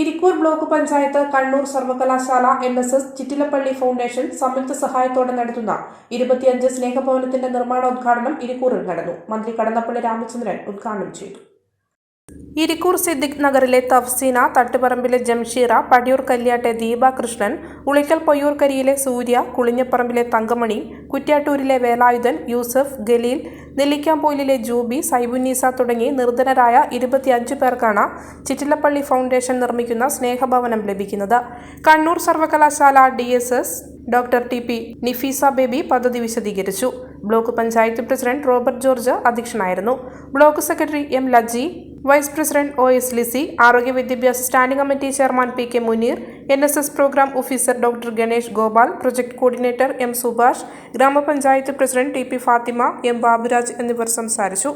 Irikkur block panchayat Kannur സർവകലാശാല N S S Chittilappilly foundation സംയുക്ത സഹായത്തോടെ നടത്തുന്ന ഇരുപത്തിയഞ്ച് സ്നേഹഭവനത്തിന്റെ നിർമ്മാണോദ്ഘാടനം ഇരിക്കൂറിൽ നടന്നു. മന്ത്രി കടന്നപ്പള്ളി രാമചന്ദ്രൻ ഉദ്ഘാടനം ചെയ്തു. ഇരിക്കൂർ സിദ്ദിഖ് നഗറിലെ തഫ്സീന തട്ടുപറമ്പിലെ ജംഷീറ പടിയൂർ കല്യാട്ടെ ദീപാകൃഷ്ണൻ ഉളിക്കൽ പൊയ്യൂർക്കരിയിലെ സൂര്യ കുളിഞ്ഞപ്പറമ്പിലെ തങ്കമണി കുറ്റ്യാട്ടൂരിലെ വേലായുധൻ യൂസഫ് ഗലീൽ നെല്ലിക്കാമ്പോയിലിലെ ജൂബി സൈബുന്നീസ തുടങ്ങി നിർധനരായ ഇരുപത്തിയഞ്ച് പേർക്കാണ് ചിറ്റിലപ്പള്ളി ഫൗണ്ടേഷൻ നിർമ്മിക്കുന്ന സ്നേഹഭവനം ലഭിക്കുന്നത്. കണ്ണൂർ സർവകലാശാല D doctor T P Nifeesa Baby പദ്ധതി വിശദീകരിച്ചു. Block panchayat president Robert George അധ്യക്ഷനായിരുന്നു. Block secretary M Laji vice president O S Lisy ആരോഗ്യ വിദ്യാഭ്യാസ standing committee chairman P K Muneer N S S programme officer doctor Ganesh Gopal project coordinator M Subhash ഗ്രാമപഞ്ചായത്ത് president T P Fathima M Baburaj എന്നിവർ സംസാരിച്ചു.